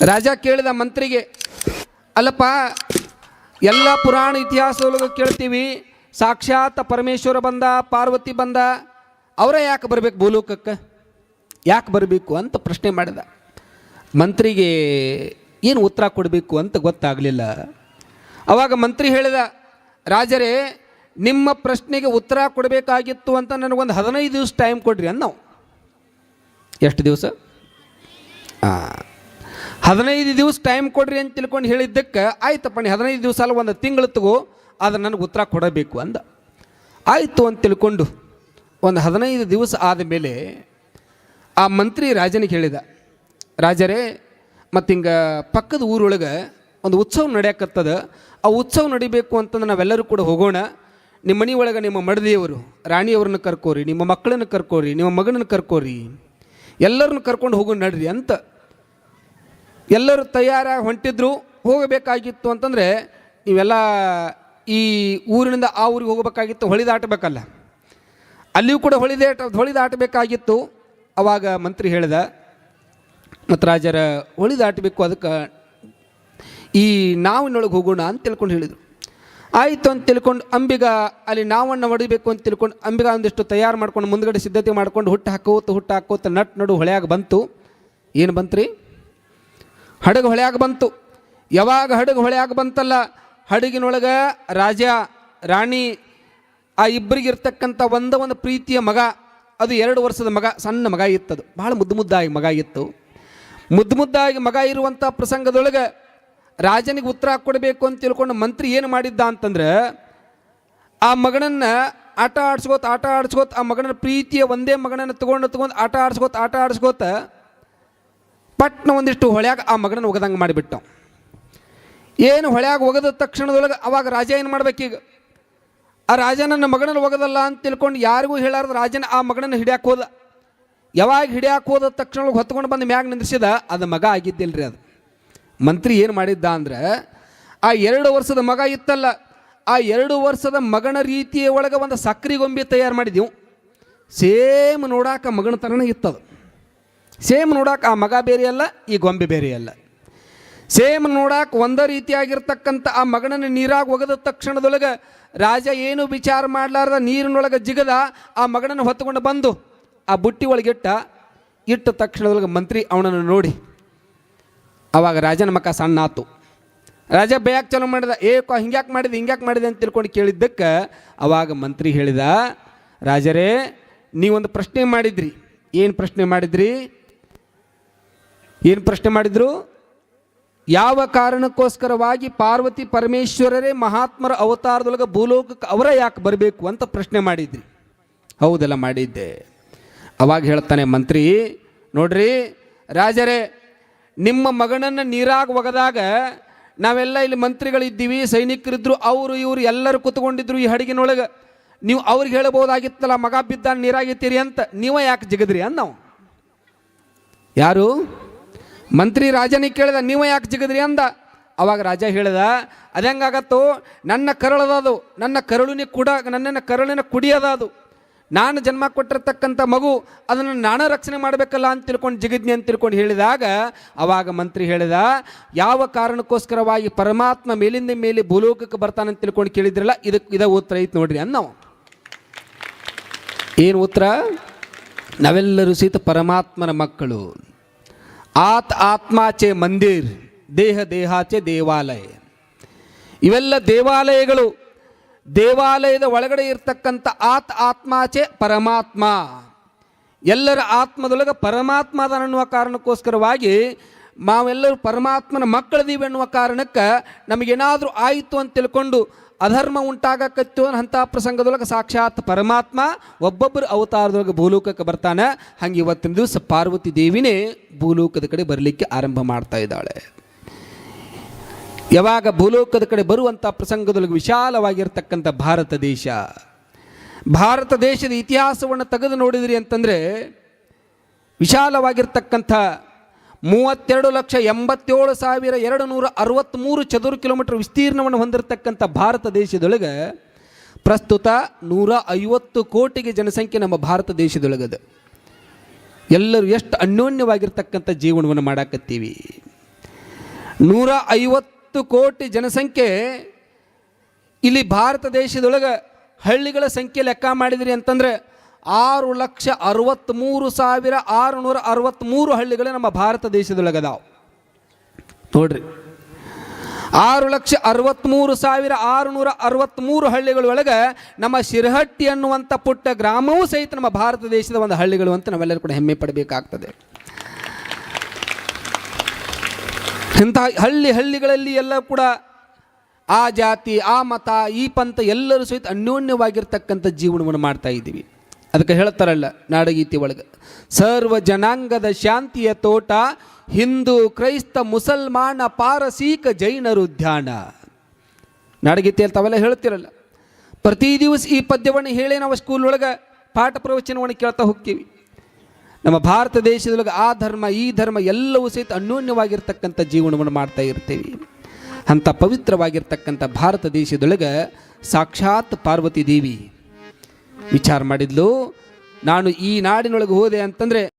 ರಾಜ ಕೇಳಿದ ಮಂತ್ರಿಗೆ, ಅಲ್ಲಪ್ಪ, ಎಲ್ಲ ಪುರಾಣ ಇತಿಹಾಸದೊಳಗೆ ಕೇಳ್ತೀವಿ. ಸಾಕ್ಷಾತ್ ಪರಮೇಶ್ವರ ಬಂದ, ಪಾರ್ವತಿ ಬಂದ, ಅವರೇ ಯಾಕೆ ಬರಬೇಕು ಭೂಲೋಕಕ್ಕೆ? ಯಾಕೆ ಬರಬೇಕು ಅಂತ ಪ್ರಶ್ನೆ ಮಾಡಿದ. ಮಂತ್ರಿಗೆ ಏನು ಉತ್ತರ ಕೊಡಬೇಕು ಅಂತ ಗೊತ್ತಾಗಲಿಲ್ಲ. ಅವಾಗ ಮಂತ್ರಿ ಹೇಳಿದ, ರಾಜರೇ, ನಿಮ್ಮ ಪ್ರಶ್ನೆಗೆ ಉತ್ತರ ಕೊಡಬೇಕಾಗಿತ್ತು ಅಂತ ನನಗೊಂದು ಹದಿನೈದು ದಿವಸ ಟೈಮ್ ಕೊಡ್ರಿ ಅನ್ನೋ. ನಾವು ಎಷ್ಟು ದಿವಸ? ಹದಿನೈದು ದಿವಸ ಟೈಮ್ ಕೊಡ್ರಿ ಅಂತ ತಿಳ್ಕೊಂಡು ಹೇಳಿದ್ದಕ್ಕೆ, ಆಯ್ತಪ್ಪ ನೀ ಹದಿನೈದು ದಿವಸ ಅಲ್ಲ, ಒಂದು ತಿಂಗಳು ತಗೋ ಅದು ನನಗೆ ಉತ್ತರ ಕೊಡಬೇಕು ಅಂದ. ಆಯಿತು ಅಂತ ತಿಳ್ಕೊಂಡು, ಒಂದು ಹದಿನೈದು ದಿವಸ ಆದ ಮೇಲೆ ಆ ಮಂತ್ರಿ ರಾಜನಿಗೆ ಹೇಳಿದ, ರಾಜರೇ, ಮತ್ತು ಹಿಂಗೆ ಪಕ್ಕದ ಊರೊಳಗೆ ಒಂದು ಉತ್ಸವ ನಡೆಯಕತ್ತದ. ಆ ಉತ್ಸವ ನಡಿಬೇಕು ಅಂತಂದ್ರೆ ನಾವೆಲ್ಲರೂ ಕೂಡ ಹೋಗೋಣ. ನಿಮ್ಮ ಮನೆ ನಿಮ್ಮ ಮಡದಿಯವರು, ರಾಣಿಯವ್ರನ್ನ ಕರ್ಕೋರಿ, ನಿಮ್ಮ ಮಕ್ಕಳನ್ನು ಕರ್ಕೋರಿ, ನಿಮ್ಮ ಮಗನನ್ನು ಕರ್ಕೋರಿ, ಎಲ್ಲರನ್ನು ಕರ್ಕೊಂಡು ಹೋಗೋಣ ನಡ್ರಿ ಅಂತ ಎಲ್ಲರೂ ತಯಾರಾಗಿ ಹೊಂಟಿದ್ರು, ಹೋಗಬೇಕಾಗಿತ್ತು ಅಂತಂದರೆ ಇವೆಲ್ಲ ಈ ಊರಿನಿಂದ ಆ ಊರಿಗೆ ಹೋಗಬೇಕಾಗಿತ್ತು, ಹೊಳಿ ದಾಟಬೇಕಲ್ಲ. ಅಲ್ಲಿಯೂ ಕೂಡ ಹೊಳಿ ದಾಟ, ಹೊಳಿ ದಾಟಬೇಕಾಗಿತ್ತು. ಅವಾಗ ಮಂತ್ರಿ ಹೇಳಿದ ಮತ್ತು ರಾಜರ ಹೊಳಿ ದಾಟಬೇಕು ಅದಕ್ಕೆ ಈ ನಾವಿನೊಳಗೆ ಹೋಗೋಣ ಅಂತ ತಿಳ್ಕೊಂಡು ಹೇಳಿದರು. ಆಯಿತು ಅಂತ ತಿಳ್ಕೊಂಡು ಅಂಬಿಗ ಅಲ್ಲಿ ನಾವನ್ನು ಹೊಡಿಬೇಕು ಅಂತ ತಿಳ್ಕೊಂಡು ಅಂಬಿಗ ಒಂದಿಷ್ಟು ತಯಾರು ಮಾಡ್ಕೊಂಡು, ಮುಂದ್ಗಡೆ ಸಿದ್ಧತೆ ಮಾಡ್ಕೊಂಡು ಹುಟ್ಟು ಹಾಕೋತ ಹುಟ್ಟು ಹಾಕೋತ ನಟ್ ನಡು ಹೊಳೆಯಾಗ ಬಂತು. ಏನು ಬಂತ್ರಿ ಹಡಗು ಹೊಳೆಯಾಗ ಬಂತು. ಯಾವಾಗ ಹಡಗು ಹೊಳೆಯಾಗ ಬಂತಲ್ಲ, ಹಡಗಿನೊಳಗೆ ರಾಜ, ರಾಣಿ, ಆ ಇಬ್ಬರಿಗಿರ್ತಕ್ಕಂಥ ಒಂದ ಒಂದು ಪ್ರೀತಿಯ ಮಗ, ಅದು ಎರಡು ವರ್ಷದ ಮಗ, ಸಣ್ಣ ಮಗ ಇತ್ತದು. ಭಾಳ ಮುದ್ದು ಮುದ್ದಾಗಿ ಮಗ ಇತ್ತು. ಮುದ್ದು ಮುದ್ದಾಗಿ ಮಗ ಇರುವಂಥ ಪ್ರಸಂಗದೊಳಗೆ ರಾಜನಿಗೆ ಉತ್ತರ ಕೊಡಬೇಕು ಅಂತ ತಿಳ್ಕೊಂಡು ಮಂತ್ರಿ ಏನು ಮಾಡಿದ್ದ ಅಂತಂದ್ರೆ, ಆ ಮಗನನ್ನ ಆಟ ಆಡ್ಸ್ಕೋತ ಆಟ ಆಡ್ಸ್ಕೋತ ಆ ಮಗನ ಪ್ರೀತಿಯ ಒಂದೇ ಮಗನನ್ನು ತಗೊಂಡು ತಗೊಂಡು ಆಟ ಆಡ್ಸ್ಕೋತ ಆಟ ಆಡ್ಸ್ಕೋತ ಪಟ್ನ ಒಂದಿಷ್ಟು ಹೊಳ್ಯಾಗ ಆ ಮಗನ ಒಗದಂಗೆ ಮಾಡಿಬಿಟ್ಟ. ಏನು ಹೊಳ್ಯಾಗ ಒಗದ ತಕ್ಷಣದೊಳಗೆ ಅವಾಗ ರಾಜ ಏನು ಮಾಡ್ಬೇಕೀಗ ಆ ರಾಜ ನನ್ನ ಮಗನಲ್ಲಿ ಒಗದಲ್ಲ ಅಂತ ತಿಳ್ಕೊಂಡು ಯಾರಿಗೂ ಹೇಳಾರ್ದು ರಾಜನ ಆ ಮಗನನ್ನು ಹಿಡಿಯಾಕೆ ಹೋದ. ಯಾವಾಗ ಹಿಡಿಯಾಕೆ ಹೋದ ತಕ್ಷಣ ಹೊತ್ಕೊಂಡು ಬಂದು ಮ್ಯಾಗ ನಿಂದಿಸಿದ ಅದು ಮಗ ಆಗಿದ್ದಿಲ್ರಿ ಅದು. ಮಂತ್ರಿ ಏನು ಮಾಡಿದ್ದ ಅಂದ್ರೆ, ಆ ಎರಡು ವರ್ಷದ ಮಗ ಇತ್ತಲ್ಲ, ಆ ಎರಡು ವರ್ಷದ ಮಗನ ರೀತಿಯ ಒಳಗೆ ಒಂದು ಸಕ್ರೆ ಗೊಂಬೆ ತಯಾರು ಮಾಡಿದೆವು. ಸೇಮ್ ನೋಡಾಕ ಮಗನ ಥರನೇ ಇತ್ತದು. ಸೇಮ್ ನೋಡಕ್ಕೆ ಆ ಮಗ ಬೇರೆ ಅಲ್ಲ, ಈ ಗೊಂಬೆ ಬೇರೆ ಅಲ್ಲ. ಸೇಮ್ ನೋಡಕ್ಕೆ ಒಂದೇ ರೀತಿಯಾಗಿರ್ತಕ್ಕಂಥ ಆ ಮಗನನ್ನು ನೀರಾಗಿ ಒಗೆದ ತಕ್ಷಣದೊಳಗೆ ರಾಜ ಏನು ವಿಚಾರ ಮಾಡಲಾರ್ದ ನೀರಿನೊಳಗೆ ಜಿಗದ ಆ ಮಗನನ್ನು ಹೊತ್ತುಕೊಂಡು ಬಂದು ಆ ಬುಟ್ಟಿ ಒಳಗಿಟ್ಟ ಇಟ್ಟ ತಕ್ಷಣದೊಳಗೆ ಮಂತ್ರಿ ಅವನನ್ನು ನೋಡಿ. ಅವಾಗ ರಾಜನ ಮಕ್ಕ ಸಣ್ಣ ಆತು. ರಾಜ ಬೇಯಾಕೆ ಚಲೋ ಮಾಡಿದ, ಏ ಕೊ, ಹಿಂಗ್ಯಾಕೆ ಮಾಡಿದೆ ಹಿಂಗ್ಯಾಕೆ ಮಾಡಿದೆ ಅಂತ ತಿಳ್ಕೊಂಡು ಕೇಳಿದ್ದಕ್ಕೆ ಅವಾಗ ಮಂತ್ರಿ ಹೇಳಿದ, ರಾಜರೇ, ನೀವೊಂದು ಪ್ರಶ್ನೆ ಮಾಡಿದ್ರಿ. ಏನು ಪ್ರಶ್ನೆ ಮಾಡಿದ್ರಿ? ಏನು ಪ್ರಶ್ನೆ ಮಾಡಿದ್ರು? ಯಾವ ಕಾರಣಕ್ಕೋಸ್ಕರವಾಗಿ ಪಾರ್ವತಿ ಪರಮೇಶ್ವರರೇ ಮಹಾತ್ಮರ ಅವತಾರದೊಳಗೆ ಭೂಲೋಕಕ್ಕೆ ಅವರ ಯಾಕೆ ಬರಬೇಕು ಅಂತ ಪ್ರಶ್ನೆ ಮಾಡಿದ್ರಿ? ಹೌದೆಲ್ಲ ಮಾಡಿದ್ದೆ. ಅವಾಗ ಹೇಳ್ತಾನೆ ಮಂತ್ರಿ, ನೋಡ್ರಿ ರಾಜರೇ, ನಿಮ್ಮ ಮಗನನ್ನು ನೀರಾಗಿ ಒಗೆದಾಗ ನಾವೆಲ್ಲ ಇಲ್ಲಿ ಮಂತ್ರಿಗಳಿದ್ದೀವಿ ಸೈನಿಕರಿದ್ದರು ಅವರು, ಇವರು ಎಲ್ಲರೂ ಕೂತ್ಕೊಂಡಿದ್ರು ಈ ಹಡಗಿನೊಳಗೆ. ನೀವು ಅವ್ರಿಗೆ ಹೇಳ್ಬೋದಾಗಿತ್ತಲ್ಲ, ಮಗ ಬಿದ್ದ ನೀರಾಗಿತ್ತೀರಿ ಅಂತ, ನೀವೇ ಯಾಕೆ ಜಿಗದ್ರಿ ನಾವು ಯಾರು? ಮಂತ್ರಿ ರಾಜನಿಗೆ ಕೇಳಿದ, ನೀವು ಯಾಕೆ ಜಿಗದ್ರಿ? ಅಂದ. ಅವಾಗ ರಾಜ ಹೇಳಿದ ಅದಂಗಾಗತ್ತು ನನ್ನ ಕರಳದದು. ನನ್ನ ಕರುಳಿನ ಕುಡ, ನನ್ನನ್ನು ಕರುಳಿನ ಕುಡಿಯದ ಅದು ನಾನು ಜನ್ಮ ಕೊಟ್ಟಿರ್ತಕ್ಕಂಥ ಮಗು, ಅದನ್ನು ನಾನು ರಕ್ಷಣೆ ಮಾಡಬೇಕಲ್ಲ ಅಂತ ತಿಳ್ಕೊಂಡು ಜಿಗಿದ್ನಿ ಅಂತ ತಿಳ್ಕೊಂಡು ಹೇಳಿದಾಗ, ಅವಾಗ ಮಂತ್ರಿ ಹೇಳಿದ, ಯಾವ ಕಾರಣಕ್ಕೋಸ್ಕರವಾಗಿ ಪರಮಾತ್ಮ ಮೇಲಿಂದ ಮೇಲೆ ಭೂಲೋಕಕ್ಕೆ ಬರ್ತಾನೆ ಅಂತ ತಿಳ್ಕೊಂಡು ಕೇಳಿದ್ರಲ್ಲ ಇದಕ್ಕೆ ಇದ ಉತ್ತರ ಐತೆ ನೋಡ್ರಿ ಅನ್ನೋ ಏನು ಉತ್ತರ? ನಾವೆಲ್ಲರೂ ಸಹಿತ ಪರಮಾತ್ಮನ ಮಕ್ಕಳು. ಆತ್ ಆತ್ಮಾಚೆ ಮಂದಿರ್, ದೇಹ ದೇಹಾಚೆ ದೇವಾಲಯ. ಇವೆಲ್ಲ ದೇವಾಲಯಗಳು. ದೇವಾಲಯದ ಒಳಗಡೆ ಇರ್ತಕ್ಕಂಥ ಆತ್ ಆತ್ಮಾಚೆ ಪರಮಾತ್ಮ. ಎಲ್ಲರ ಆತ್ಮದೊಳಗೆ ಪರಮಾತ್ಮ ಅನ್ನುವ ಕಾರಣಕ್ಕೋಸ್ಕರವಾಗಿ ನಾವೆಲ್ಲರೂ ಪರಮಾತ್ಮನ ಮಕ್ಕಳದೀವಿ ಅನ್ನುವ ಕಾರಣಕ್ಕೆ ನಮಗೇನಾದರೂ ಆಯಿತು ಅಂತ ತಿಳ್ಕೊಂಡು ಅಧರ್ಮ ಉಂಟಾಗಕತ್ತು ಅಂತ ಪ್ರಸಂಗದೊಳಗೆ ಸಾಕ್ಷಾತ್ ಪರಮಾತ್ಮ ಒಬ್ಬೊಬ್ಬರು ಅವತಾರದೊಳಗೆ ಭೂಲೋಕಕ್ಕೆ ಬರ್ತಾನೆ. ಹಂಗೆ ಇವತ್ತಿನ ದಿವಸ ಪಾರ್ವತಿ ದೇವಿನೇ ಭೂಲೋಕದ ಕಡೆ ಬರಲಿಕ್ಕೆ ಆರಂಭ ಮಾಡ್ತಾ ಇದ್ದಾಳೆ. ಯಾವಾಗ ಭೂಲೋಕದ ಕಡೆ ಬರುವಂಥ ಪ್ರಸಂಗದೊಳಗೆ ವಿಶಾಲವಾಗಿರ್ತಕ್ಕಂಥ ಭಾರತ ದೇಶ. ಭಾರತ ದೇಶದ ಇತಿಹಾಸವನ್ನು ತೆಗೆದು ನೋಡಿದ್ರಿ ಅಂತಂದರೆ ವಿಶಾಲವಾಗಿರ್ತಕ್ಕಂಥ ಮೂವತ್ತೆರಡು ಲಕ್ಷ ಎಂಬತ್ತೇಳು ಸಾವಿರ ಎರಡು ನೂರ ಅರವತ್ತ್ಮೂರು ಚದುರ ಕಿಲೋಮೀಟರ್ ವಿಸ್ತೀರ್ಣವನ್ನು ಹೊಂದಿರತಕ್ಕಂಥ ಭಾರತ ದೇಶದೊಳಗೆ ಪ್ರಸ್ತುತ ನೂರ ಐವತ್ತು ಕೋಟಿಗೆ ಜನಸಂಖ್ಯೆ ನಮ್ಮ ಭಾರತ ದೇಶದೊಳಗದ. ಎಲ್ಲರೂ ಎಷ್ಟು ಅನ್ಯೋನ್ಯವಾಗಿರ್ತಕ್ಕಂಥ ಜೀವನವನ್ನು ಮಾಡಾಕತ್ತೀವಿ. ನೂರ ಐವತ್ತು ಕೋಟಿ ಜನಸಂಖ್ಯೆ ಇಲ್ಲಿ ಭಾರತ ದೇಶದೊಳಗೆ ಹಳ್ಳಿಗಳ ಸಂಖ್ಯೆ ಲೆಕ್ಕ ಮಾಡಿದ್ರಿ ಅಂತಂದ್ರೆ ಆರು ಲಕ್ಷ ಅರವತ್ತ್ಮೂರು ಸಾವಿರ ಆರುನೂರ ಅರವತ್ತ್ಮೂರು ಹಳ್ಳಿಗಳು ನಮ್ಮ ಭಾರತ ದೇಶದೊಳಗೆ ಅದಾವ ನೋಡ್ರಿ. ಆರು ಲಕ್ಷ ಅರವತ್ತ್ಮೂರು ಸಾವಿರ ಆರುನೂರ ಅರವತ್ತ್ಮೂರು ಹಳ್ಳಿಗಳೊಳಗೆ ನಮ್ಮ ಶಿರಹಟ್ಟಿ ಅನ್ನುವಂಥ ಪುಟ್ಟ ಗ್ರಾಮವೂ ಸಹಿತ ನಮ್ಮ ಭಾರತ ದೇಶದ ಒಂದು ಹಳ್ಳಿಗಳು ಅಂತ ನಾವೆಲ್ಲರೂ ಕೂಡ ಹೆಮ್ಮೆ ಪಡಬೇಕಾಗ್ತದೆ. ಇಂತಹ ಹಳ್ಳಿ ಹಳ್ಳಿಗಳಲ್ಲಿ ಎಲ್ಲ ಕೂಡ ಆ ಜಾತಿ, ಆ ಮತ, ಈ ಪಂಥ ಎಲ್ಲರೂ ಸಹಿತ ಅನ್ಯೋನ್ಯವಾಗಿರ್ತಕ್ಕಂಥ ಜೀವನವನ್ನು ಮಾಡ್ತಾ ಇದ್ದೀವಿ. ಅದಕ್ಕೆ ಹೇಳ್ತಾರಲ್ಲ ನಾಡಗೀತಿ ಒಳಗೆ, ಸರ್ವ ಜನಾಂಗದ ಶಾಂತಿಯ ತೋಟ, ಹಿಂದೂ, ಕ್ರೈಸ್ತ, ಮುಸಲ್ಮಾನ, ಪಾರಸೀಕ ಜೈನರು ಧ್ಯಾನ. ನಾಡಗೀತೆಯಲ್ಲಿ ತಾವೆಲ್ಲ ಹೇಳ್ತಿರಲ್ಲ, ಪ್ರತಿ ದಿವಸ ಈ ಪದ್ಯವನ್ನು ಹೇಳಿ ನಾವು ಸ್ಕೂಲ್ ಒಳಗೆ ಪಾಠ ಪ್ರವಚನವನ್ನು ಕೇಳ್ತಾ ಹೋಗ್ತೀವಿ. ನಮ್ಮ ಭಾರತ ದೇಶದೊಳಗೆ ಆ ಧರ್ಮ, ಈ ಧರ್ಮ ಎಲ್ಲವೂ ಸಹಿತ ಅನ್ಯೋನ್ಯವಾಗಿರ್ತಕ್ಕಂಥ ಜೀವನವನ್ನು ಮಾಡ್ತಾ ಇರ್ತೀವಿ. ಅಂಥ ಪವಿತ್ರವಾಗಿರ್ತಕ್ಕಂಥ ಭಾರತ ದೇಶದೊಳಗೆ ಸಾಕ್ಷಾತ್ ಪಾರ್ವತಿ ದೇವಿ. ವಿಚಾರ ಮಾಡಿದ್ಲು. ನಾನು ಈ ನಾಡಿನೊಳಗೆ ಹೋದೆ ಅಂತಂದರೆ